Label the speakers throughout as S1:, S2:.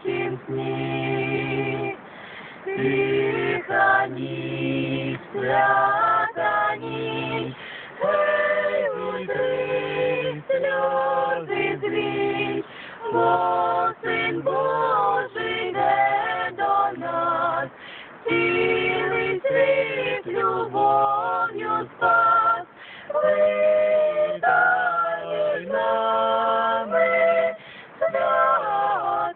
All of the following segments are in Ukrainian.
S1: тихим сні. Тиха ніч, свята ніч, Гей, вітри, сльози звіть, бо Син Божий йде до нас, цілий світ любов'ю спас,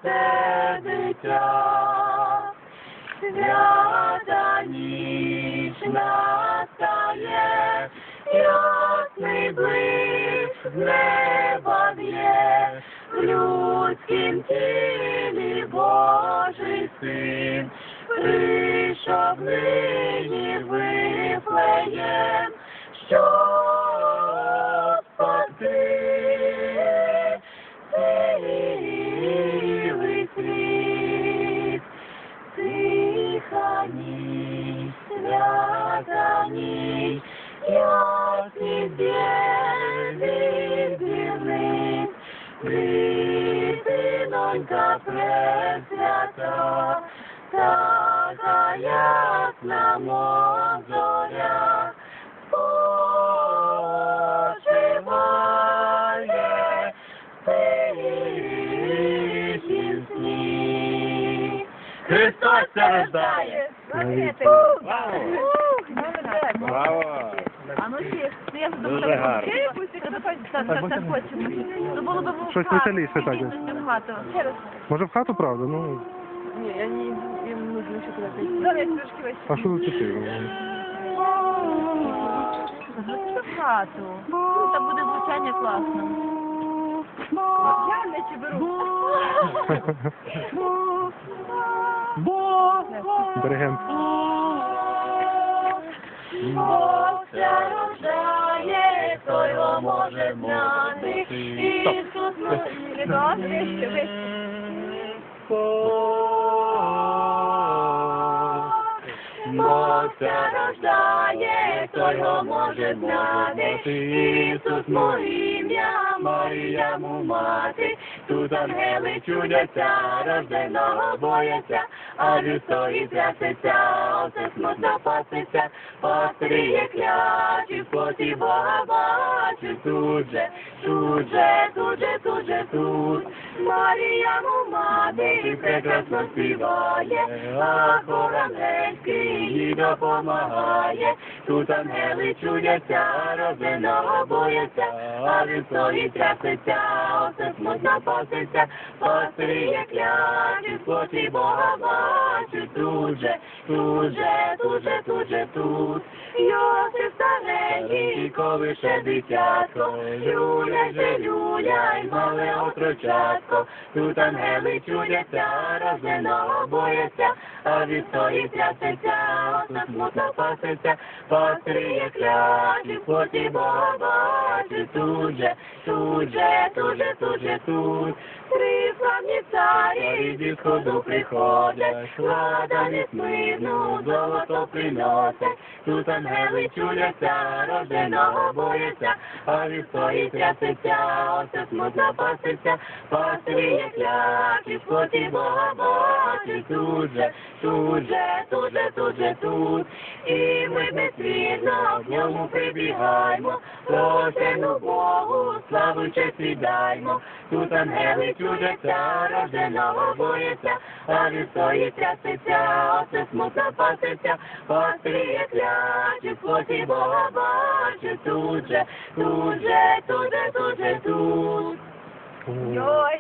S1: святе дитя. Свята ніч настає, ясний блиск з неба б'є, в людськім тілі Божий син, прийшов нині Вифлеєм, дитинонька пресвята, така ясна мов зоря, спочиває в тихім сні. Христос це рождає!
S2: Молодець.
S3: Браво!
S2: А ну ще, ну я
S3: Дуже
S2: думаю,
S3: гарно.
S2: так, так, так, так хочемо. Ну було б в
S4: Щось
S2: хату,
S4: веселіше так.
S2: йти в хату. Ще раз.
S4: Може в хату, правда? Ну,
S2: Ні, я не, їм нужно ще кудись йти. Давай трошки весь.
S4: а що тут таке?
S2: Ну, в хату. Ну, Там буде звучання класно. Я беру.
S4: Диригент.
S1: Бог ся рождає, хто його може знати. Ісус Марія. Бог ся рождає, хто його може знати. Ісус моє ім'я, Марія му мати. Тут ангели чудяться, рожденого бояться, а від стоїть трясеться, оце смутно паситься, пастирі є клячі, в Бога бачу, тут же, тут же, тут же, тут же, тут. Марія му мати, прекрасно співає, а хор ангельський їй допомагає. Тут ангели чудяться, рожденого бояться, а він стоїть трясеться, оце смутно паситься, постріє в плоті Бога бачу, тут же, тут же, тут. Же, тут же, тут. Йосиф старенький, коли ще дитятко, люля же люля, й мале отрочатко, тут ангели чудяться, рожденого бояться, а від тої трясеться, оце смутно паситься, клячі, в плоті Бога тут же, тут же, тут же, тут же, тут. Три славні царі зі сходу приходять, влада не смирну, золото приносять. Тут ангели чуляться, рожденого бояться, а від стоїть трясеться, оце смутно паситься, в плоті Бога бачить, тут же, тут же, тут же, тут же, тут. І ми безвірно в ньому прибігаємо, Божену Богу, славу честь віддаймо. Тут ангели чудяться, рожденого бояться, а від стоїть трясеться, оце смутно паситься, пастирі є клячі, в плоті Бога бачить, тут же, тут же, тут же, тут же, тут.
S2: Йой.